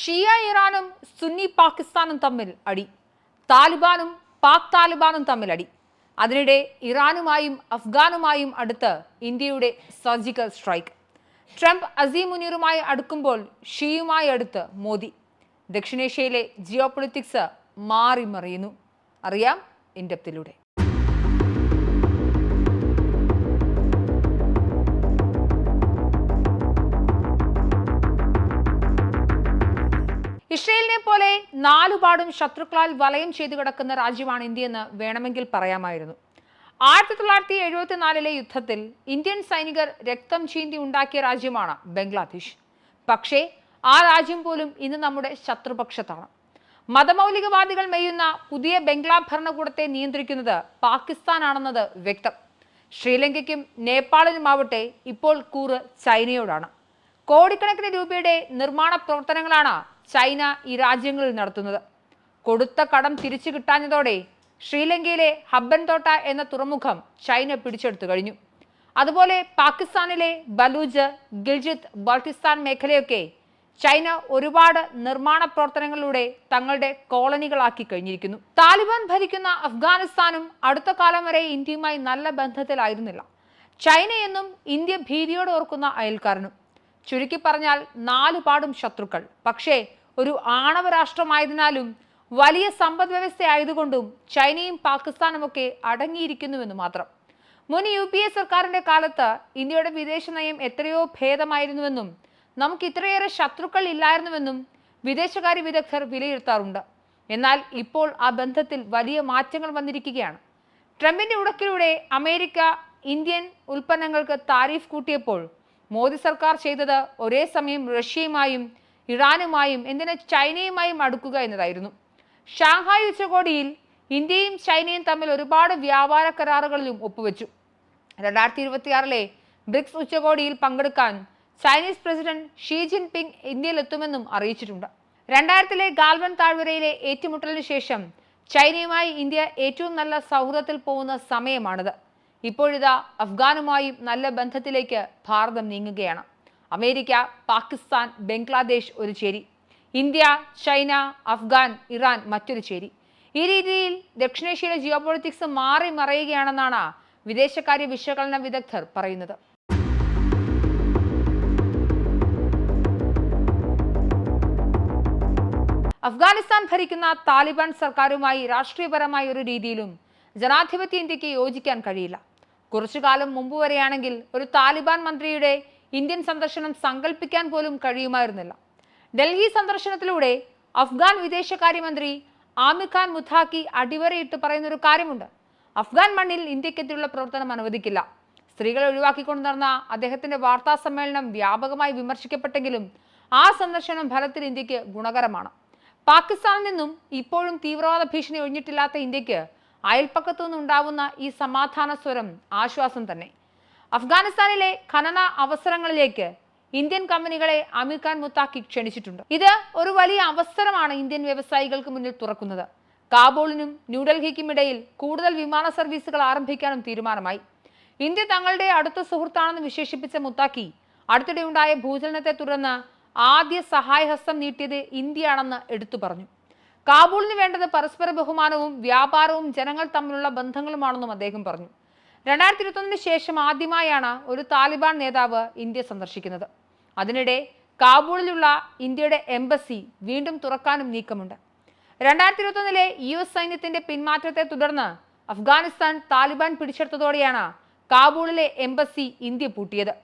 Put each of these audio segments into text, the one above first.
ഷിയ ഇറാനും സുന്നി പാകിസ്ഥാനും തമ്മിൽ അടി. താലിബാനും പാക് താലിബാനും തമ്മിൽ അടി. അതിനിടെ ഇറാനുമായും അഫ്ഗാനുമായും അടുത്ത് ഇന്ത്യയുടെ സർജിക്കൽ സ്ട്രൈക്ക്. ട്രംപ് അസീം മുനീറുമായി അടുക്കുമ്പോൾ ഷിയുമായി അടുത്ത് മോദി. ദക്ഷിണേഷ്യയിലെ ജിയോ പൊളിറ്റിക്സ് മാറി മറിയുന്നു അറിയാം ഇൻഡപ്തിലൂടെ. ഇസ്രയേലിനെ പോലെ നാലുപാടും ശത്രുക്കളാൽ വലയം ചെയ്തു കിടക്കുന്ന രാജ്യമാണ് ഇന്ത്യയെന്ന് വേണമെങ്കിൽ പറയാമായിരുന്നു. ആയിരത്തി തൊള്ളായിരത്തി എഴുപത്തിനാലിലെ യുദ്ധത്തിൽ ഇന്ത്യൻ സൈനികർ രക്തം ചീന്തി ഉണ്ടാക്കിയ രാജ്യമാണ് ബംഗ്ലാദേശ്. പക്ഷേ ആ രാജ്യം പോലും ഇന്ന് നമ്മുടെ ശത്രുപക്ഷത്താണ്. മതമൗലികവാദികൾ മെയ്യുന്ന പുതിയ ബംഗ്ലാ ഭരണകൂടത്തെ നിയന്ത്രിക്കുന്നത് പാകിസ്ഥാനാണെന്നത് വ്യക്തം. ശ്രീലങ്കയ്ക്കും നേപ്പാളിനുമാവട്ടെ ഇപ്പോൾ കൂറ് ചൈനയോടാണ്. കോടിക്കണക്കിന് രൂപയുടെ നിർമ്മാണ പ്രവർത്തനങ്ങളാണ് ചൈന ഈ രാജ്യങ്ങളിൽ നടത്തുന്നത്. കൊടുത്ത കടം തിരിച്ചു കിട്ടാഞ്ഞതോടെ ശ്രീലങ്കയിലെ ഹബ്ബൻതോട്ട എന്ന തുറമുഖം ചൈന പിടിച്ചെടുത്തു കഴിഞ്ഞു. അതുപോലെ പാകിസ്ഥാനിലെ ബലൂജ് ഗിൽജിത്ത് ബൾട്ടിസ്ഥാൻ മേഖലയൊക്കെ ചൈന ഒരുപാട് നിർമ്മാണ പ്രവർത്തനങ്ങളിലൂടെ തങ്ങളുടെ കോളനികളാക്കി കഴിഞ്ഞിരിക്കുന്നു. താലിബാൻ ഭരിക്കുന്ന അഫ്ഗാനിസ്ഥാനും അടുത്ത കാലം വരെ ഇന്ത്യയുമായി നല്ല ബന്ധത്തിലായിരുന്നില്ല. ചൈനയെന്നും ഇന്ത്യ ഭീതിയോടെ ഓർക്കുന്ന അയൽക്കാരനും. ചുരുക്കി പറഞ്ഞാൽ നാലുപാടും ശത്രുക്കൾ. പക്ഷേ ഒരു ആണവ രാഷ്ട്രമായതിനാലും വലിയ സമ്പദ് വ്യവസ്ഥ ആയതുകൊണ്ടും ചൈനയും പാകിസ്ഥാനും ഒക്കെ അടങ്ങിയിരിക്കുന്നുവെന്ന് മാത്രം. മുൻ യു പി എ സർക്കാരിന്റെ കാലത്ത് ഇന്ത്യയുടെ വിദേശ നയം എത്രയോ ഭേദമായിരുന്നുവെന്നും നമുക്ക് ഇത്രയേറെ ശത്രുക്കൾ ഇല്ലായിരുന്നുവെന്നും വിദേശകാര്യ വിദഗ്ധർ വിലയിരുത്താറുണ്ട്. എന്നാൽ ഇപ്പോൾ ആ ബന്ധത്തിൽ വലിയ മാറ്റങ്ങൾ വന്നിരിക്കുകയാണ്. ട്രംപിന്റെ ഉടക്കിലൂടെ അമേരിക്ക ഇന്ത്യൻ ഉൽപ്പന്നങ്ങൾക്ക് താരിഫ് കൂട്ടിയപ്പോൾ മോദി സർക്കാർ ചെയ്തത് ഒരേ സമയം റഷ്യയുമായും ഇറാനുമായും എന്തിന് ചൈനയുമായും അടുക്കുക എന്നതായിരുന്നു. ഷാങ്ഹായ് ഉച്ചകോടിയിൽ ഇന്ത്യയും ചൈനയും തമ്മിൽ ഒരുപാട് വ്യാപാര കരാറുകളിലും ഒപ്പുവെച്ചു. രണ്ടായിരത്തി ഇരുപത്തിയാറിലെ ബ്രിക്സ് ഉച്ചകോടിയിൽ പങ്കെടുക്കാൻ ചൈനീസ് പ്രസിഡന്റ് ഷീ ജിൻപിങ് ഇന്ത്യയിലെത്തുമെന്നും അറിയിച്ചിട്ടുണ്ട്. രണ്ടായിരത്തിലെ ഗാൽവൻ താഴ്വരയിലെ ഏറ്റുമുട്ടലിന് ശേഷം ചൈനയുമായി ഇന്ത്യ ഏറ്റവും നല്ല സൗഹൃദത്തിൽ പോകുന്ന സമയമാണിത്. ഇപ്പോഴിതാ അഫ്ഗാനുമായും നല്ല ബന്ധത്തിലേക്ക് ഭാരതം നീങ്ങുകയാണ്. അമേരിക്ക പാകിസ്ഥാൻ ബംഗ്ലാദേശ് ഒരു ചേരി. ഇന്ത്യ ചൈന അഫ്ഗാൻ ഇറാൻ മറ്റൊരു ചേരി. ഈ രീതിയിൽ ദക്ഷിണേഷ്യയിലെ ജിയോ പൊളിറ്റിക്സ് മാറി മറയുകയാണെന്നാണ് വിദേശകാര്യ വിശകലന വിദഗ്ധർ പറയുന്നത്. അഫ്ഗാനിസ്ഥാൻ ഭരിക്കുന്ന താലിബാൻ സർക്കാരുമായി രാഷ്ട്രീയപരമായ ഒരു രീതിയിലും ജനാധിപത്യ ഇന്ത്യയ്ക്ക് യോജിക്കാൻ കഴിയില്ല. കുറച്ചു കാലം മുമ്പ് വരെയാണെങ്കിൽ ഒരു താലിബാൻ മന്ത്രിയുടെ ഇന്ത്യൻ സന്ദർശനം സങ്കല്പിക്കാൻ പോലും കഴിയുമായിരുന്നില്ല. ഡൽഹി സന്ദർശനത്തിലൂടെ അഫ്ഗാൻ വിദേശകാര്യമന്ത്രി ആമിർ ഖാൻ മുഥാക്കി അടിവരയിട്ട് പറയുന്ന ഒരു കാര്യമുണ്ട്. അഫ്ഗാൻ മണ്ണിൽ ഇന്ത്യക്കെതിരെയുള്ള പ്രവർത്തനം അനുവദിക്കില്ല. സ്ത്രീകളെ ഒഴിവാക്കിക്കൊണ്ട് നടന്ന അദ്ദേഹത്തിന്റെ വാർത്താ സമ്മേളനം വ്യാപകമായി വിമർശിക്കപ്പെട്ടെങ്കിലും ആ സന്ദർശനം ഫലത്തിൽ ഇന്ത്യയ്ക്ക് ഗുണകരമാണ്. പാകിസ്ഥാനിൽ നിന്നും ഇപ്പോഴും തീവ്രവാദ ഭീഷണി ഒഴിഞ്ഞിട്ടില്ലാത്ത ഇന്ത്യയ്ക്ക് അയൽപ്പക്കത്തു നിന്നുണ്ടാവുന്ന ഈ സമാധാന സ്വരം ആശ്വാസം തന്നെ. അഫ്ഗാനിസ്ഥാനിലെ ഖനന അവസരങ്ങളിലേക്ക് ഇന്ത്യൻ കമ്പനികളെ അമീർ ഖാൻ മുത്താക്കി ക്ഷണിച്ചിട്ടുണ്ട്. ഇത് ഒരു വലിയ അവസരമാണ് ഇന്ത്യൻ വ്യവസായികൾക്ക് മുന്നിൽ തുറക്കുന്നത്. കാബൂളിനും ന്യൂഡൽഹിക്കും ഇടയിൽ കൂടുതൽ വിമാന സർവീസുകൾ ആരംഭിക്കാനും തീരുമാനമായി. ഇന്ത്യ തങ്ങളുടെ അടുത്ത സുഹൃത്താണെന്ന് വിശേഷിപ്പിച്ച മുത്താക്കി അടുത്തിടെ ഉണ്ടായ ഭൂചലനത്തെ തുടർന്ന് ആദ്യ സഹായഹസ്തം നീട്ടിയത് ഇന്ത്യയാണെന്ന് എടുത്തു പറഞ്ഞു. കാബൂളിന് വേണ്ടത് പരസ്പര ബഹുമാനവും വ്യാപാരവും ജനങ്ങൾ തമ്മിലുള്ള ബന്ധങ്ങളുമാണെന്നും അദ്ദേഹം പറഞ്ഞു. രണ്ടായിരത്തി ഇരുപത്തൊന്നിന് ശേഷം ആദ്യമായാണ് ഒരു താലിബാൻ നേതാവ് ഇന്ത്യ സന്ദർശിക്കുന്നത്. അതിനിടെ കാബൂളിലുള്ള ഇന്ത്യയുടെ എംബസി വീണ്ടും തുറക്കാനും നീക്കമുണ്ട്. രണ്ടായിരത്തി ഇരുപത്തൊന്നിലെ യു എസ് സൈന്യത്തിന്റെ പിന്മാറ്റത്തെ തുടർന്ന് അഫ്ഗാനിസ്ഥാൻ താലിബാൻ പിടിച്ചെടുത്തതോടെയാണ് കാബൂളിലെ എംബസി ഇന്ത്യ പൂട്ടിയത്.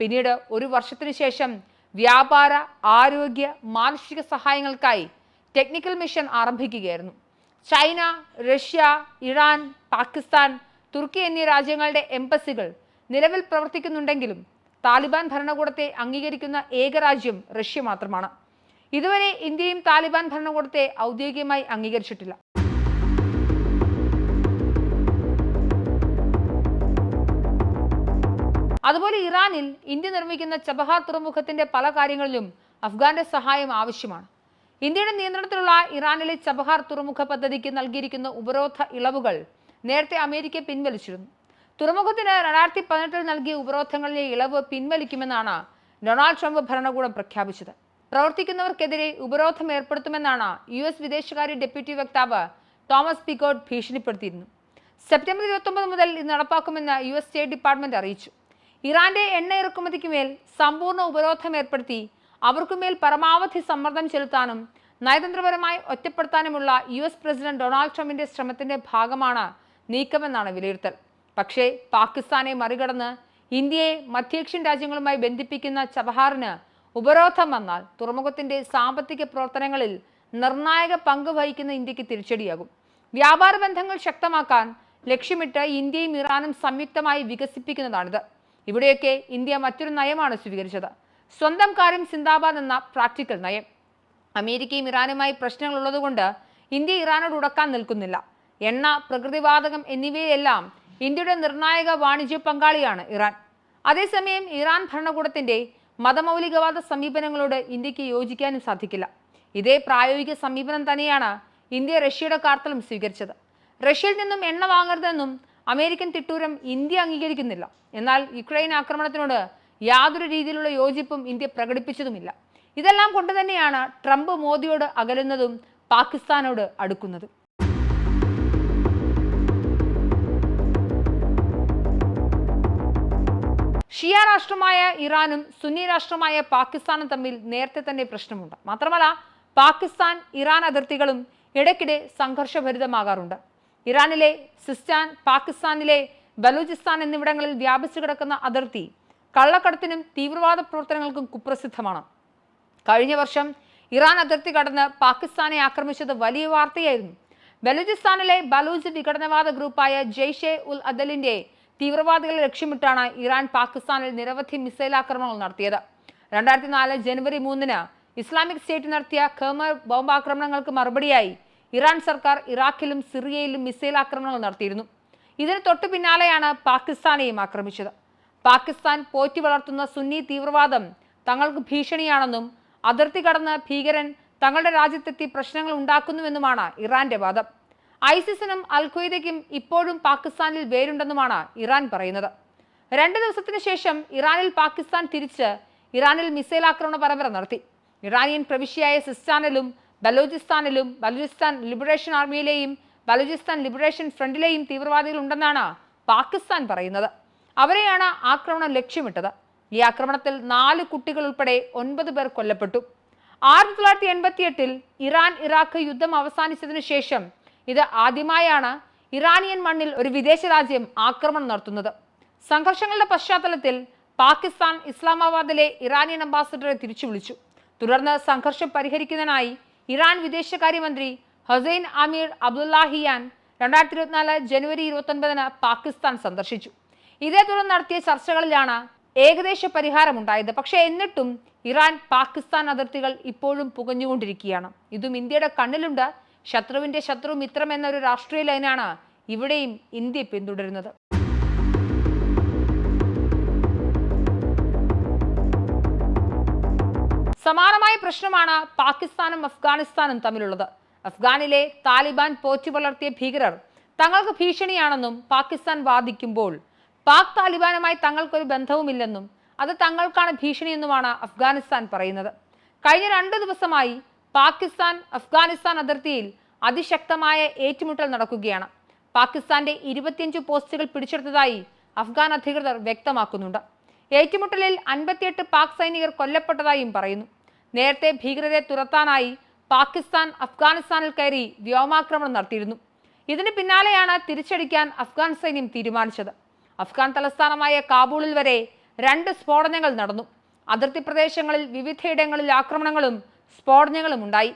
പിന്നീട് ഒരു വർഷത്തിനു ശേഷം വ്യാപാര ആരോഗ്യ മാനുഷിക സഹായങ്ങൾക്കായി technical mission ആരംഭിക്കുകയായിരുന്നു. China Russia Iran Pakistan Turkey എന്നീ രാജ്യങ്ങളുടെ എംബസികൾ നിലവിൽ പ്രവർത്തിക്കുന്നുണ്ടെങ്കിലും താലിബാൻ ഭരണകൂടത്തെ അംഗീകരിക്കുന്ന ഏക രാജ്യം റഷ്യ മാത്രമാണ്. ഇതുവരെ ഇന്ത്യയും താലിബാൻ ഭരണകൂടത്തെ ഔദ്യോഗികമായി അംഗീകരിച്ചിട്ടില്ല. അതുപോലെ ഇറാനിൽ ഇന്ത്യ നിർമ്മിക്കുന്ന ചബഹാർ തുറമുഖത്തിന്റെ പല കാര്യങ്ങളിലും അഫ്ഗാന്റെ സഹായം ആവശ്യമാണ്. ഇന്ത്യയുടെ നിയന്ത്രണത്തിലുള്ള ഇറാനിലെ ചബഹാർ തുറമുഖ പദ്ധതിക്ക് നൽകിയിരിക്കുന്ന ഉപരോധ ഇളവുകൾ നേരത്തെ അമേരിക്ക പിൻവലിച്ചിരുന്നു. തുറമുഖത്തിന് രണ്ടായിരത്തി പതിനെട്ടിൽ നൽകിയ ഉപരോധങ്ങളിലെ ഇളവ് പിൻവലിക്കുമെന്നാണ് ഡൊണാൾഡ് ട്രംപ് ഭരണകൂടം പ്രഖ്യാപിച്ചത്. പ്രവർത്തിക്കുന്നവർക്കെതിരെ ഉപരോധം ഏർപ്പെടുത്തുമെന്നാണ് യു എസ് വിദേശകാര്യ ഡെപ്യൂട്ടി വക്താവ് തോമസ് പിക്കോട്ട് ഭീഷണിപ്പെടുത്തിയിരുന്നു. സെപ്റ്റംബർ ഇരുപത്തൊമ്പത് മുതൽ ഇത് നടപ്പാക്കുമെന്ന് യു എസ് സ്റ്റേറ്റ് ഡിപ്പാർട്ട്മെന്റ് അറിയിച്ചു. ഇറാന്റെ എണ്ണ ഇറക്കുമതിക്ക് മേൽ സമ്പൂർണ ഉപരോധം ഏർപ്പെടുത്തി അവർക്കുമേൽ പരമാവധി സമ്മർദ്ദം ചെലുത്താനും നയതന്ത്രപരമായി ഒറ്റപ്പെടുത്താനുമുള്ള യു എസ് പ്രസിഡന്റ് ഡൊണാൾഡ് ട്രംപിന്റെ ശ്രമത്തിന്റെ ഭാഗമാണ് നീക്കമെന്നാണ് വിലയിരുത്തൽ. പക്ഷേ പാകിസ്ഥാനെ മറികടന്ന് ഇന്ത്യയെ മധ്യേഷ്യൻ രാജ്യങ്ങളുമായി ബന്ധിപ്പിക്കുന്ന ചബഹാറിന് ഉപരോധം വന്നാൽ തുറമുഖത്തിന്റെ സാമ്പത്തിക പ്രവർത്തനങ്ങളിൽ നിർണായക പങ്ക് വഹിക്കുന്ന ഇന്ത്യയ്ക്ക് തിരിച്ചടിയാകും. വ്യാപാര ബന്ധങ്ങൾ ശക്തമാക്കാൻ ലക്ഷ്യമിട്ട് ഇന്ത്യയും ഇറാനും സംയുക്തമായി വികസിപ്പിക്കുന്നതാണിത്. ഇവിടെയൊക്കെ ഇന്ത്യ മറ്റൊരു നയമാണ് സ്വീകരിച്ചത്. സ്വന്തം കാര്യം സിന്ദാബാദ് എന്ന പ്രാക്ടിക്കൽ നയം. അമേരിക്കയും ഇറാനുമായി പ്രശ്നങ്ങളുള്ളതുകൊണ്ട് ഇന്ത്യ ഇറാനോട് ഉടക്കാൻ നിൽക്കുന്നില്ല. എണ്ണ പ്രകൃതിവാതകം എന്നിവയെല്ലാം ഇന്ത്യയുടെ നിർണായക വാണിജ്യ പങ്കാളിയാണ് ഇറാൻ. അതേസമയം ഇറാൻ ഭരണകൂടത്തിന്റെ മതമൗലികവാദ സമീപനങ്ങളോട് ഇന്ത്യയ്ക്ക് യോജിക്കാനും സാധിക്കില്ല. ഇതേ പ്രായോഗിക സമീപനം തന്നെയാണ് ഇന്ത്യ റഷ്യയുടെ കാർത്തലും സ്വീകരിച്ചത്. റഷ്യയിൽ നിന്നും എണ്ണ വാങ്ങരുതെന്നും അമേരിക്കൻ തിട്ടൂരം ഇന്ത്യ അംഗീകരിക്കുന്നില്ല. എന്നാൽ യുക്രൈൻ ആക്രമണത്തിനോട് യാതൊരു രീതിയിലുള്ള യോജിപ്പും ഇന്ത്യ പ്രകടിപ്പിച്ചതുമില്ല. ഇതെല്ലാം കൊണ്ട് തന്നെയാണ് ട്രംപ് മോദിയോട് അകലുന്നതും പാകിസ്ഥാനോട് അടുക്കുന്നതും. ഷിയ രാഷ്ട്രമായ ഇറാനും സുന്നി രാഷ്ട്രമായ പാകിസ്ഥാനും തമ്മിൽ നേരത്തെ തന്നെ പ്രശ്നമുണ്ട്. മാത്രമല്ല പാകിസ്ഥാൻ ഇറാൻ അതിർത്തികളും ഇടയ്ക്കിടെ സംഘർഷഭരിതമാകാറുണ്ട്. ഇറാനിലെ സിസ്റ്റാൻ പാകിസ്ഥാനിലെ ബലൂചിസ്ഥാൻ എന്നിവിടങ്ങളിൽ വ്യാപിച്ചു കിടക്കുന്ന അതിർത്തി കള്ളക്കടത്തിനും തീവ്രവാദ പ്രവർത്തനങ്ങൾക്കും കുപ്രസിദ്ധമാണ്. കഴിഞ്ഞ വർഷം ഇറാൻ അതിർത്തി കടന്ന് പാകിസ്ഥാനെ ആക്രമിച്ചത് വലിയ വാർത്തയായിരുന്നു. ബലൂചിസ്ഥാനിലെ ബലൂജ് വിഘടനവാദ ഗ്രൂപ്പായ ജെയ്ഷെ ഉൽ അദലിന്റെ തീവ്രവാദികളെ ലക്ഷ്യമിട്ടാണ് ഇറാൻ പാകിസ്ഥാനിൽ നിരവധി മിസൈൽ ആക്രമണങ്ങൾ നടത്തിയത്. രണ്ടായിരത്തി നാല് ജനുവരി മൂന്നിന് ഇസ്ലാമിക് സ്റ്റേറ്റ് നടത്തിയ ഖമർ ബോംബാക്രമണങ്ങൾക്ക് മറുപടിയായി ഇറാൻ സർക്കാർ ഇറാഖിലും സിറിയയിലും മിസൈൽ ആക്രമണങ്ങൾ നടത്തിയിരുന്നു. ഇതിന് തൊട്ടു പിന്നാലെയാണ് പാകിസ്ഥാനെയും ആക്രമിച്ചത്. പാകിസ്ഥാൻ പോറ്റി വളർത്തുന്ന സുന്നി തീവ്രവാദം തങ്ങൾക്ക് ഭീഷണിയാണെന്നും അതിർത്തി കടന്ന് ഭീകരൻ തങ്ങളുടെ രാജ്യത്തെത്തി പ്രശ്നങ്ങൾ ഉണ്ടാക്കുന്നുവെന്നുമാണ് ഇറാന്റെ വാദം. ഐസിസിനും അൽ ഖ്വയ്ദയ്ക്കും ഇപ്പോഴും പാകിസ്ഥാനിൽ വേരുണ്ടെന്നുമാണ് ഇറാൻ പറയുന്നത്. രണ്ട് ദിവസത്തിന് ശേഷം ഇറാനിൽ പാകിസ്ഥാൻ തിരിച്ച് ഇറാനിൽ മിസൈൽ ആക്രമണ പരമ്പര നടത്തി. ഇറാനിയൻ പ്രവിശ്യയായ സിസ്റ്റാനിലും ബലൂചിസ്ഥാനിലും ബലൂചിസ്ഥാൻ ലിബറേഷൻ ആർമിയിലെയും ബലൂചിസ്ഥാൻ ലിബറേഷൻ ഫ്രണ്ടിലെയും തീവ്രവാദികൾ ഉണ്ടെന്നാണ് പാകിസ്ഥാൻ പറയുന്നത്. അവരെയാണ് ആക്രമണം ലക്ഷ്യമിട്ടത്. ഈ ആക്രമണത്തിൽ നാല് കുട്ടികൾ ഉൾപ്പെടെ ഒൻപത് പേർ കൊല്ലപ്പെട്ടു. ആയിരത്തി തൊള്ളായിരത്തി എൺപത്തി എട്ടിൽ ഇറാൻ ഇറാഖ് യുദ്ധം അവസാനിച്ചതിനു ശേഷം ഇത് ആദ്യമായാണ് ഇറാനിയൻ മണ്ണിൽ ഒരു വിദേശ രാജ്യം ആക്രമണം നടത്തുന്നത്. സംഘർഷങ്ങളുടെ പശ്ചാത്തലത്തിൽ പാകിസ്ഥാൻ ഇസ്ലാമാബാദിലെ ഇറാനിയൻ അംബാസഡറെ തിരിച്ചു വിളിച്ചു. തുടർന്ന് സംഘർഷം പരിഹരിക്കുന്നതിനായി ഇറാൻ വിദേശകാര്യമന്ത്രി ഹസൈൻ അമീർ അബ്ദുല്ലാഹിയാൻ രണ്ടായിരത്തി ഇരുപത്തിനാല് ജനുവരി ഇരുപത്തൊൻപതിന് പാകിസ്ഥാൻ സന്ദർശിച്ചു. ഇതേ തുടർന്ന് നടത്തിയ ചർച്ചകളിലാണ് ഏകദേശ പരിഹാരമുണ്ടായത് പക്ഷേ എന്നിട്ടും ഇറാൻ പാകിസ്ഥാൻ അതിർത്തികൾ ഇപ്പോഴും പുകഞ്ഞുകൊണ്ടിരിക്കുകയാണ്. ഇതും ഇന്ത്യയുടെ കണ്ണിലുണ്ട്. ശത്രുവിന്റെ ശത്രു മിത്രം എന്നൊരു രാഷ്ട്രീയ ലൈനാണ് ഇവിടെയും ഇന്ത്യ പിന്തുടരുന്നത്. സമാനമായ പ്രശ്നമാണ് പാകിസ്ഥാനും അഫ്ഗാനിസ്ഥാനും തമ്മിലുള്ളത്. അഫ്ഗാനിലെ താലിബാൻ പോറ്റി വളർത്തിയ ഭീകരർ തങ്ങൾക്ക് ഭീഷണിയാണെന്നും പാകിസ്ഥാൻ വാദിക്കുമ്പോൾ പാക് താലിബാനുമായി തങ്ങൾക്കൊരു ബന്ധവുമില്ലെന്നും അത് തങ്ങൾക്കാണ് ഭീഷണിയെന്നുമാണ് അഫ്ഗാനിസ്ഥാൻ പറയുന്നത്. കഴിഞ്ഞ രണ്ട് ദിവസമായി പാകിസ്ഥാൻ അഫ്ഗാനിസ്ഥാൻ അതിർത്തിയിൽ അതിശക്തമായ ഏറ്റുമുട്ടൽ നടക്കുകയാണ്. പാകിസ്ഥാന്റെ ഇരുപത്തിയഞ്ച് പോസ്റ്റുകൾ പിടിച്ചെടുത്തതായി അഫ്ഗാൻ അധികൃതർ വ്യക്തമാക്കുന്നുണ്ട്. ഏറ്റുമുട്ടലിൽ അൻപത്തിയെട്ട് പാക് സൈനികർ കൊല്ലപ്പെട്ടതായും പറയുന്നു. നേരത്തെ ഭീകരരെ തുരത്താനായി പാകിസ്ഥാൻ അഫ്ഗാനിസ്ഥാനിൽ കയറി വ്യോമാക്രമണം നടത്തിയിരുന്നു. ഇതിന് പിന്നാലെയാണ് തിരിച്ചടിക്കാൻ അഫ്ഗാൻ സൈന്യം തീരുമാനിച്ചത്. അഫ്ഗാൻ തലസ്ഥാനമായ കാബൂളിൽ വരെ രണ്ട് സ്ഫോടനങ്ങൾ നടന്നു. അതിർത്തി പ്രദേശങ്ങളിൽ വിവിധയിടങ്ങളിൽ ആക്രമണങ്ങളും സ്ഫോടനങ്ങളും ഉണ്ടായി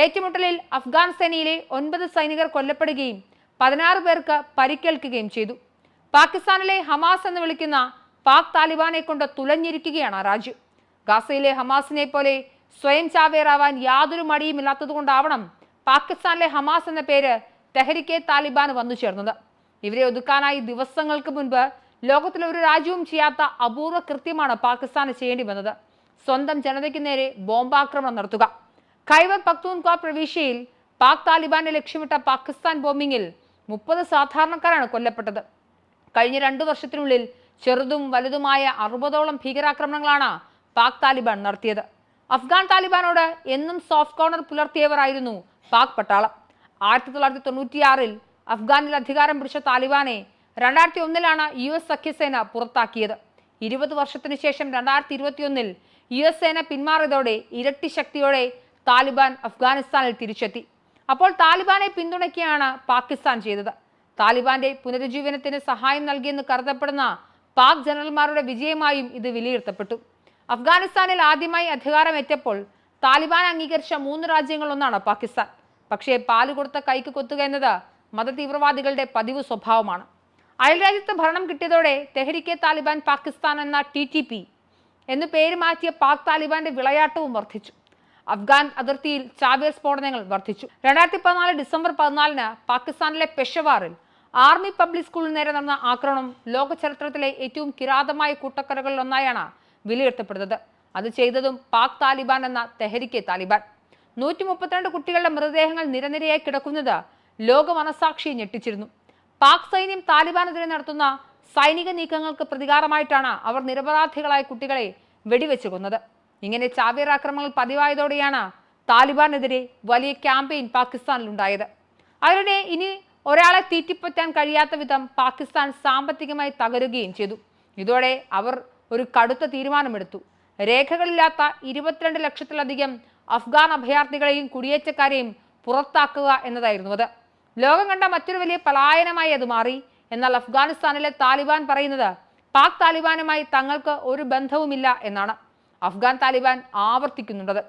ഏറ്റുമുട്ടലിൽ അഫ്ഗാൻ സേനയിലെ ഒൻപത് സൈനികർ കൊല്ലപ്പെടുകയും പതിനാറ് പേർക്ക് പരിക്കേൽക്കുകയും ചെയ്തു. പാകിസ്ഥാനിലെ ഹമാസ് എന്ന് വിളിക്കുന്ന പാക് താലിബാനെ കൊണ്ട് തുലഞ്ഞിരിക്കുകയാണ് രാജു രാജ്യം. ഗാസയിലെ ഹമാസിനെ പോലെ സ്വയം ചാവേറാവാൻ യാതൊരു മടിയുമില്ലാത്തതുകൊണ്ടാവണം പാകിസ്ഥാനിലെ ഹമാസ് എന്ന പേര് തെഹരിക്കെ താലിബാൻ വന്നു ചേർന്നത്. ഇവരെ ഒതുക്കാനായി ദിവസങ്ങൾക്ക് മുൻപ് ലോകത്തിലെ ഒരു രാജ്യവും ചെയ്യാത്ത അപൂർവ കൃത്യമാണ് പാകിസ്ഥാന് ചെയ്യേണ്ടി വന്നത്. സ്വന്തം ജനതയ്ക്ക് നേരെ ബോംബാക്രമണം നടത്തുക. ഖൈബർ പക്തൂൺഖ്വ പ്രവിശ്യയിൽ പാക് താലിബാനെ ലക്ഷ്യമിട്ട പാകിസ്ഥാൻ ബോംബിങ്ങിൽ മുപ്പത് സാധാരണക്കാരാണ് കൊല്ലപ്പെട്ടത്. കഴിഞ്ഞ രണ്ടു വർഷത്തിനുള്ളിൽ ചെറുതും വലുതുമായ അറുപതോളം ഭീകരാക്രമണങ്ങളാണ് പാക് താലിബാൻ നടത്തിയത്. അഫ്ഗാൻ താലിബാനോട് എന്നും സോഫ്റ്റ് കോർണർ പുലർത്തിയവരായിരുന്നു പാക് പട്ടാളം. ആയിരത്തി തൊള്ളായിരത്തി തൊണ്ണൂറ്റിയാറിൽ അഫ്ഗാനിൽ അധികാരം പിടിച്ച താലിബാനെ രണ്ടായിരത്തി ഒന്നിലാണ് യു എസ് സഖ്യസേന പുറത്താക്കിയത്. ഇരുപത് വർഷത്തിനു ശേഷം രണ്ടായിരത്തി ഇരുപത്തിയൊന്നിൽ യു എസ് സേന പിന്മാറിയതോടെ ഇരട്ടി ശക്തിയോടെ താലിബാൻ അഫ്ഗാനിസ്ഥാനിൽ തിരിച്ചെത്തി. അപ്പോൾ താലിബാനെ പിന്തുണയ്ക്കുകയാണ് പാകിസ്ഥാൻ ചെയ്തത്. താലിബാന്റെ പുനരുജ്ജീവനത്തിന് സഹായം നൽകിയെന്ന് കരുതപ്പെടുന്ന പാക് ജനറൽമാരുടെ വിജയമായും ഇത് വിലയിരുത്തപ്പെട്ടു. അഫ്ഗാനിസ്ഥാനിൽ ആദ്യമായി അധികാരമേറ്റപ്പോൾ താലിബാൻ അംഗീകരിച്ച മൂന്ന് രാജ്യങ്ങളൊന്നാണ് പാകിസ്ഥാൻ. പക്ഷേ പാൽ കൊടുത്ത കൈക്ക് കൊത്തുക എന്നത് മതതീവ്രവാദികളുടെ പതിവ് സ്വഭാവമാണ്. അയൽരാജ്യത്ത് ഭരണം കിട്ടിയതോടെ തെഹരിക്കെ താലിബാൻ പാകിസ്ഥാൻ എന്ന ടി എന്ന് പേര് മാറ്റിയ പാക് താലിബാന്റെ വിളയാട്ടവും വർദ്ധിച്ചു. അഫ്ഗാൻ അതിർത്തിയിൽ ചാവേർ സ്ഫോടനങ്ങൾ വർദ്ധിച്ചു. രണ്ടായിരത്തി പതിനാല് ഡിസംബർ പതിനാലിന് പാകിസ്ഥാനിലെ പെഷവാറിൽ ആർമി പബ്ലിക് സ്കൂളിന് നേരെ നടന്ന ആക്രമണം ലോക ചരിത്രത്തിലെ ഏറ്റവും കിരാതമായ കൂട്ടക്കരകളിൽ ഒന്നായാണ് വിലയിരുത്തപ്പെടുന്നത്. അത് ചെയ്തതും പാക് താലിബാൻ എന്ന തെഹരിക്കെ താലിബാൻ. നൂറ്റി മുപ്പത്തിരണ്ട് കുട്ടികളുടെ മൃതദേഹങ്ങൾ നിരനിരയായി കിടക്കുന്നത് ലോക മനസാക്ഷിയെ ഞെട്ടിച്ചിരുന്നു. പാക് സൈന്യം താലിബാനെതിരെ നടത്തുന്ന സൈനിക നീക്കങ്ങൾക്ക് പ്രതികാരമായിട്ടാണ് അവർ നിരപരാധികളായ കുട്ടികളെ വെടിവെച്ച് കൊന്നത് ഇങ്ങനെ ചാവേർ ആക്രമണങ്ങൾ പതിവായതോടെയാണ് താലിബാനെതിരെ വലിയ ക്യാമ്പയിൻ പാകിസ്ഥാനിൽ ഉണ്ടായത് അവരുടെ ഇനി ഒരാളെ തീറ്റിപ്പറ്റാൻ കഴിയാത്ത വിധം പാകിസ്ഥാൻ സാമ്പത്തികമായി തകരുകയും ചെയ്തു. ഇതോടെ അവർ ഒരു കടുത്ത തീരുമാനമെടുത്തു. രേഖകളില്ലാത്ത ഇരുപത്തിരണ്ട് ലക്ഷത്തിലധികം അഫ്ഗാൻ അഭയാർത്ഥികളെയും കുടിയേറ്റക്കാരെയും പുറത്താക്കുക എന്നതായിരുന്നു അത്. ലോകം കണ്ട മറ്റൊരു വലിയ പലായനമായി അത് മാറി. എന്നാൽ അഫ്ഗാനിസ്ഥാനിലെ താലിബാൻ പറയുന്നത് പാക് താലിബാനുമായി തങ്ങൾക്ക് ഒരു ബന്ധവുമില്ല എന്നാണ്. അഫ്ഗാൻ താലിബാൻ ആവർത്തിക്കുന്നുണ്ടത്.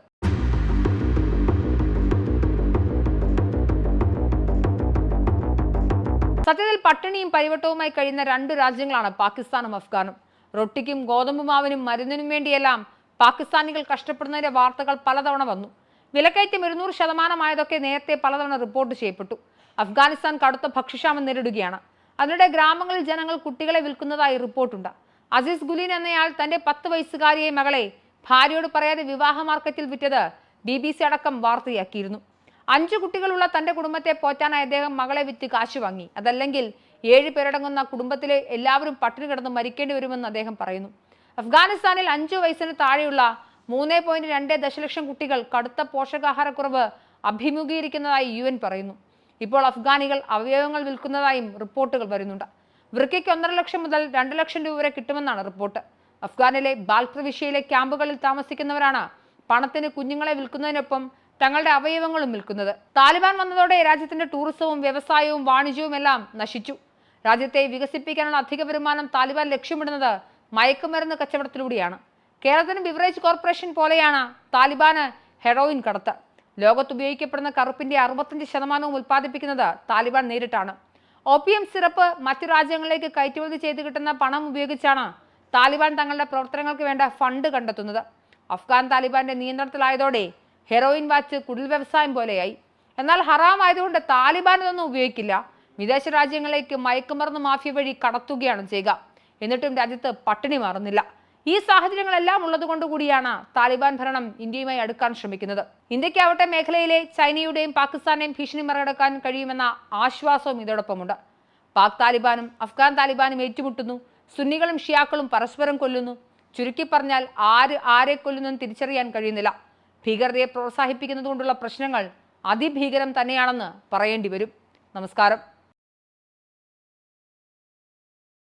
സത്യത്തിൽ പട്ടിണിയും പരിവട്ടവുമായി കഴിയുന്ന രണ്ട് രാജ്യങ്ങളാണ് പാകിസ്ഥാനും അഫ്ഗാനും. റൊട്ടിക്കും ഗോതമ്പ് മാവിനും മരുന്നിനും വേണ്ടിയെല്ലാം പാകിസ്ഥാനികൾ കഷ്ടപ്പെടുന്നതിന്റെ വാർത്തകൾ പലതവണ വന്നു. വിലക്കയറ്റം ഇരുന്നൂറ് ശതമാനമായതൊക്കെ നേരത്തെ പലതവണ റിപ്പോർട്ട് ചെയ്യപ്പെട്ടു. അഫ്ഗാനിസ്ഥാൻ കടുത്ത ഭക്ഷ്യക്ഷാമം നേരിടുകയാണ്. അതിനിടെ ഗ്രാമങ്ങളിൽ ജനങ്ങൾ കുട്ടികളെ വിൽക്കുന്നതായി റിപ്പോർട്ടുണ്ട്. അസീസ് ഗുലീൻ എന്നയാൾ തന്റെ പത്ത് വയസ്സുകാരിയെ മകളെ ഭാര്യയോട് പറയാതെ വിവാഹ മാർക്കറ്റിൽ വിറ്റത് ബി ബി സി അടക്കം വാർത്തയാക്കിയിരുന്നു. അഞ്ചു കുട്ടികളുള്ള തന്റെ കുടുംബത്തെ പോറ്റാനായി അദ്ദേഹം മകളെ വിറ്റ് കാശ് വാങ്ങി. അതല്ലെങ്കിൽ ഏഴ് പേരടങ്ങുന്ന കുടുംബത്തിലെ എല്ലാവരും പട്ടിണി കിടന്ന് മരിക്കേണ്ടി വരുമെന്ന് അദ്ദേഹം പറയുന്നു. അഫ്ഗാനിസ്ഥാനിൽ അഞ്ചു വയസ്സിന് താഴെയുള്ള മൂന്ന് പോയിന്റ് രണ്ട് ദശലക്ഷം കുട്ടികൾ കടുത്ത പോഷകാഹാരക്കുറവ് അഭിമുഖീകരിക്കുന്നതായി യു പറയുന്നു. ഇപ്പോൾ അഫ്ഗാനികൾ അവയവങ്ങൾ വിൽക്കുന്നതായും റിപ്പോർട്ടുകൾ വരുന്നുണ്ട്. വൃക്കയ്ക്ക് ഒന്നര ലക്ഷം മുതൽ രണ്ട് ലക്ഷം രൂപ വരെ കിട്ടുമെന്നാണ് റിപ്പോർട്ട്. അഫ്ഗാനിലെ ബാൽ പ്രവിശ്യയിലെ ക്യാമ്പുകളിൽ താമസിക്കുന്നവരാണ് പണത്തിന് കുഞ്ഞുങ്ങളെ വിൽക്കുന്നതിനൊപ്പം തങ്ങളുടെ അവയവങ്ങളും വിൽക്കുന്നത്. താലിബാൻ വന്നതോടെ രാജ്യത്തിന്റെ ടൂറിസവും വ്യവസായവും വാണിജ്യവും എല്ലാം നശിച്ചു. രാജ്യത്തെ വികസിപ്പിക്കാനുള്ള അധിക വരുമാനം താലിബാൻ ലക്ഷ്യമിടുന്നത് മയക്കുമരുന്ന് കച്ചവടത്തിലൂടെയാണ്. കേരളത്തിന് ബിവറേജ് കോർപ്പറേഷൻ പോലെയാണ് താലിബാന് ഹെറോയിൻ കടത്ത്. ലോകത്ത് ഉപയോഗിക്കപ്പെടുന്ന കറുപ്പിന്റെ അറുപത്തഞ്ച് ശതമാനവും ഉൽപ്പാദിപ്പിക്കുന്നത് താലിബാൻ നേരിട്ടാണ്. ഓപ്പിയം സിറപ്പ് മറ്റു രാജ്യങ്ങളിലേക്ക് കയറ്റുമതി ചെയ്ത് കിട്ടുന്ന പണം ഉപയോഗിച്ചാണ് താലിബാൻ തങ്ങളുടെ പ്രവർത്തനങ്ങൾക്ക് വേണ്ട ഫണ്ട് കണ്ടെത്തുന്നത്. അഫ്ഗാൻ താലിബാന്റെ നിയന്ത്രണത്തിലായതോടെ ഹെറോയിൻ വാച്ച് കുടിൽ വ്യവസായം പോലെയായി. എന്നാൽ ഹറാം ആയതുകൊണ്ട് താലിബാൻ ഇതൊന്നും ഉപയോഗിക്കില്ല. വിദേശ രാജ്യങ്ങളിലേക്ക് മയക്കുമരുന്ന് മാഫിയ വഴി കടത്തുകയാണ് ചെയ്യുക. എന്നിട്ടും രാജ്യത്ത് പട്ടിണി മാറുന്നില്ല. ഈ സാഹചര്യങ്ങളെല്ലാം ഉള്ളതുകൊണ്ട് കൂടിയാണ് താലിബാൻ ഭരണം ഇന്ത്യയുമായി അടുക്കാൻ ശ്രമിക്കുന്നത്. ഇന്ത്യക്കാവട്ടെ മേഖലയിലെ ചൈനയുടെയും പാകിസ്ഥാനെയും ഭീഷണി മറികടക്കാൻ കഴിയുമെന്ന ആശ്വാസവും ഇതോടൊപ്പമുണ്ട്. പാക് താലിബാനും അഫ്ഗാൻ താലിബാനും ഏറ്റുമുട്ടുന്നു. സുന്നികളും ഷിയാക്കളും പരസ്പരം കൊല്ലുന്നു. ചുരുക്കി പറഞ്ഞാൽ ആര് ആരെ കൊല്ലുന്നെന്ന് തിരിച്ചറിയാൻ കഴിയുന്നില്ല. ഭീകരതയെ പ്രോത്സാഹിപ്പിക്കുന്നതുകൊണ്ടുള്ള പ്രശ്നങ്ങൾ അതിഭീകരം തന്നെയാണെന്ന് പറയേണ്ടി വരും. നമസ്കാരം.